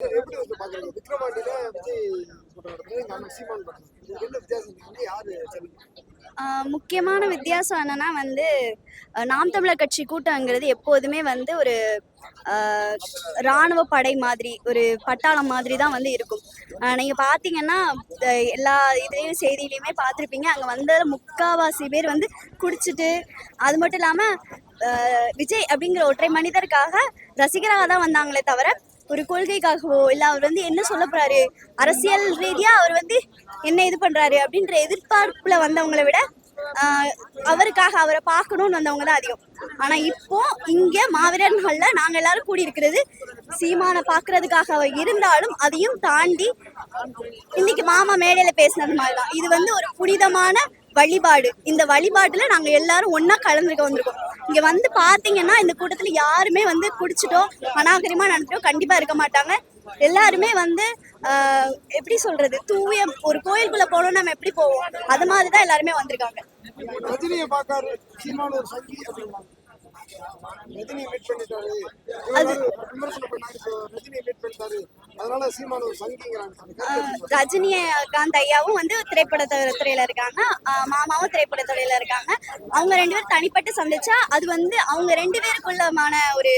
எப்படி வந்து பாக்குறீங்க விக்ரமாண்டியில விஜய் சீமான் வித்தியாசம்? யாரு முக்கியமான வித்தியாசம் என்னன்னா வந்து நாம் தமிழர் கட்சி கூட்டங்கிறது எப்போதுமே வந்து ஒரு ராணுவ படை மாதிரி ஒரு பட்டாளம் மாதிரி தான் வந்து இருக்கும். நீங்க பாத்தீங்கன்னா எல்லா இதுலயும் செய்தியிலயுமே பார்த்துருப்பீங்க அங்க வந்த முக்காவாசி பேர் வந்து குடிச்சிட்டு அது மட்டும் இல்லாம விஜய் அப்படிங்கிற ஒற்றை மனிதருக்காக ரசிகராக தான் வந்தாங்களே தவிர ஒரு கொள்கைக்காகவோ இல்லை அவர் வந்து என்ன சொல்ல போறாரு? அரசியல் ரீதியா அவர் வந்து என்ன இது பண்றாரு அப்படின்ற எதிர்பார்ப்புல வந்தவங்களை விட அவருக்காக அவரை பார்க்கணும்னு வந்தவங்க தான் அதிகம். ஆனா இப்போ இங்க மாவீரன் ஹால்ல நாங்க எல்லாரும் கூடி இருக்கிறது சீமானை பாக்குறதுக்காக அவர் இருந்தாலும் அதையும் தாண்டி இன்னைக்கு மாமா மேடையில பேசினது மாதிரி தான் இது வந்து ஒரு புனிதமான வழிபாடு. இந்த வழிபாட்டுல நாங்க எல்லாரும் ஒன்னா கலந்துக்க வந்திருக்கோம். இங்க வந்து பாத்தீங்கன்னா இந்த கூட்டத்துல யாருமே வந்து குடிச்சிட்டோ அநாகரிகமா நடந்துட்டோ கண்டிப்பா இருக்க மாட்டாங்க. எல்லாருமே வந்து ஆஹ், எப்படி சொல்றது? தூய ஒரு கோயிலுக்குள்ள போனோம் நம்ம எப்படி போவோம்? அது மாதிரிதான் எல்லாருமே வந்திருக்காங்க. ரஜினியை மீட் பண்ணிட்டாரு. ரஜினியை மீட் பண்ணிட்டாரு. அதனால சீமான் ஒரு சங்கிங்கிறாங்க? ரஜினிகாந்த் ஐயாவும் வந்து திரைப்பட துறையில இருக்காங்க. மாமாவும் திரைப்பட துறையில இருக்காங்க. அவங்க ரெண்டு பேரும் தனிப்பட்டு சந்திச்சா அது வந்து அவங்க ரெண்டு பேருக்குள்ளமான ஒரு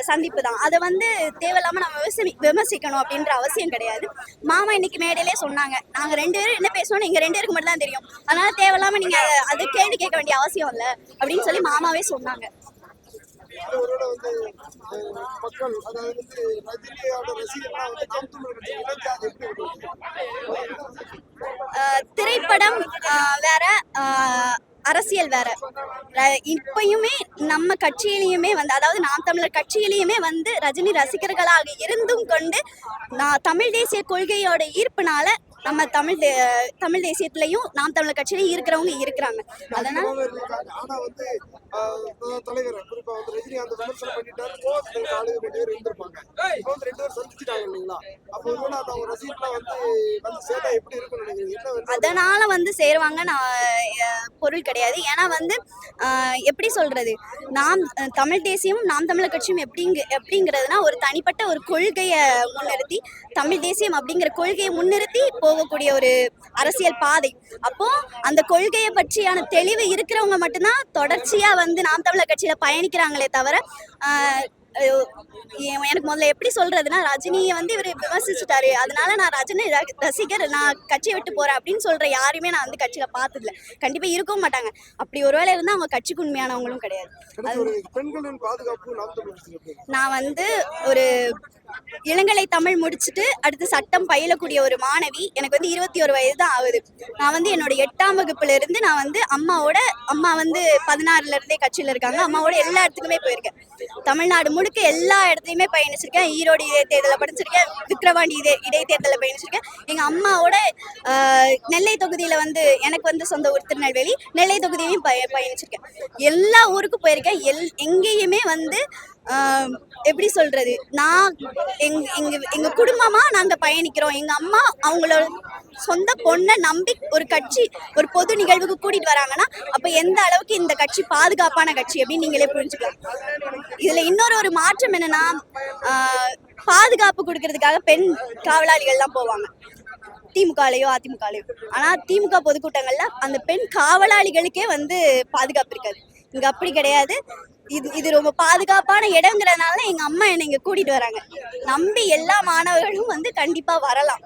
சந்திப்பு தான். அதை வந்து தேவையில்லாம நம்ம விமர்சி விமர்சிக்கணும் அப்படின்ற அவசியம் கிடையாது. மாமா இன்னைக்கு மேடையிலே சொன்னாங்க. நாங்க ரெண்டு பேரும் என்ன பேசணும்னு எங்க ரெண்டு பேருக்கு மட்டும் தான் தெரியும். அதனால தேவையில்லாம நீங்க அதை- கேள்வி கேட்க வேண்டிய அவசியம் இல்லை அப்படின்னு சொல்லி மாமாவே சொன்னாங்க. திரைப்படம் வேற அரசியல் வேற. ர- இப்பயுமே நம்ம கட்சியிலையுமே வந்து அதாவது நாம் தமிழர் கட்சியிலையுமே வந்து ரஜினி ரசிகர்களாக இருந்தும் கொண்டு நான் தமிழ் தேசிய கொள்கையோட ஈர்ப்புனால நம்ம தமிழ் தே- தமிழ் தேசியத்திலையும் நாம் தமிழர் கட்சியிலையும் இருக்கிறவங்க இருக்கிறாங்க. அதனால அதனால வந்து சேருவாங்க நான் பொருள் கிடையாது. ஏன்னா வந்து எப்படி சொல்றது? நாம் தமிழ் தேசியமும் நாம் தமிழர் கட்சியும் எப்படிங்க எப்படிங்கிறதுனா ஒரு தனிப்பட்ட ஒரு கொள்கையை முன்னிறுத்தி தமிழ் தேசியம் அப்படிங்கிற கொள்கையை முன்னிறுத்தி போகக்கூடிய ஒரு அரசியல் பாதை. அப்போ அந்த கொள்கையை பற்றியான தெளிவு இருக்கிறவங்க மட்டும்தான் தொடர்ச்சியா வந்து நாம் தமிழர் கட்சியில பயணிக்கிறாங்களே தவிர எனக்கு முதல்ல எப்படி சொல்றதுன்னா ரஜினியை வந்து இவர் விமர்சிச்சுட்டாரு. அதனால நான் ரஜினி ரசிகர் நான் கட்சியை விட்டு போறேன் அப்படின்னு சொல்ற யாருமே நான் வந்து கட்சியில பார்த்ததில்ல. கண்டிப்பா இருக்கவும் மாட்டாங்க. அப்படி ஒருவேளை இருந்தா அவங்க கட்சிக்கு உண்மையானவங்களும் கிடையாது? நான் வந்து ஒரு இளங்கலை தமிழ் முடிச்சுட்டு அடுத்து சட்டம் பயிலக்கூடிய ஒரு மாணவி எனக்கு வந்து இருபத்தி ஒரு வயது தான் ஆகுது. நான் வந்து என்னோட எட்டாம் வகுப்புல இருந்து நான் வந்து அம்மாவோட அம்மா வந்து பதினாறுல இருந்தே கட்சியில இருக்காங்க. அம்மாவோட எல்லா இடத்துக்குமே போயிருக்கேன். தமிழ்நாடு முழுக்க எல்லா இடத்துலையுமே பயணிச்சிருக்கேன். ஈரோடு இடைத்தேர்தலில் படிச்சிருக்கேன். விக்கிரவாண்டி இடை இடைத்தேர்தலில் பயணிச்சிருக்கேன். எங்கள் அம்மாவோட நெல்லை தொகுதியில் வந்து எனக்கு வந்து சொந்த ஊர் திருநெல்வேலி. நெல்லை தொகுதியிலையும் பய பயணிச்சிருக்கேன். எல்லா ஊருக்கும் போயிருக்கேன். எல் எங்கேயுமே வந்து எப்படி சொல்றது? நான் எங் எங்க எங்க குடும்பமா நாங்க பயணிக்கிறோம். எங்க அம்மா அவங்களோட சொந்த பொண்ணை நம்பி ஒரு கட்சி ஒரு பொது நிகழ்வுக்கு கூட்டிட்டு வராங்கன்னா அப்ப எந்த அளவுக்கு இந்த கட்சி பாதுகாப்பான கட்சி அப்படின்னு நீங்களே புரிஞ்சுக்கலாம். இதுல இன்னொரு ஒரு மாற்றம் என்னன்னா ஆஹ், பாதுகாப்பு கொடுக்கறதுக்காக பெண் காவலாளிகள்லாம் போவாங்க. திமுகலையோ அதிமுகலையோ. ஆனா திமுக பொதுக்கூட்டங்கள்ல அந்த பெண் காவலாளிகளுக்கே வந்து பாதுகாப்பு இருக்காது. இங்க அப்படி கிடையாது. இது இது ரொம்ப பாதுகாப்பான இடங்கிறதுனால எங்க அம்மா என்னை இங்க கூட்டிட்டு வராங்க. நம்பி எல்லா மாணவர்களும் வந்து கண்டிப்பா வரலாம்.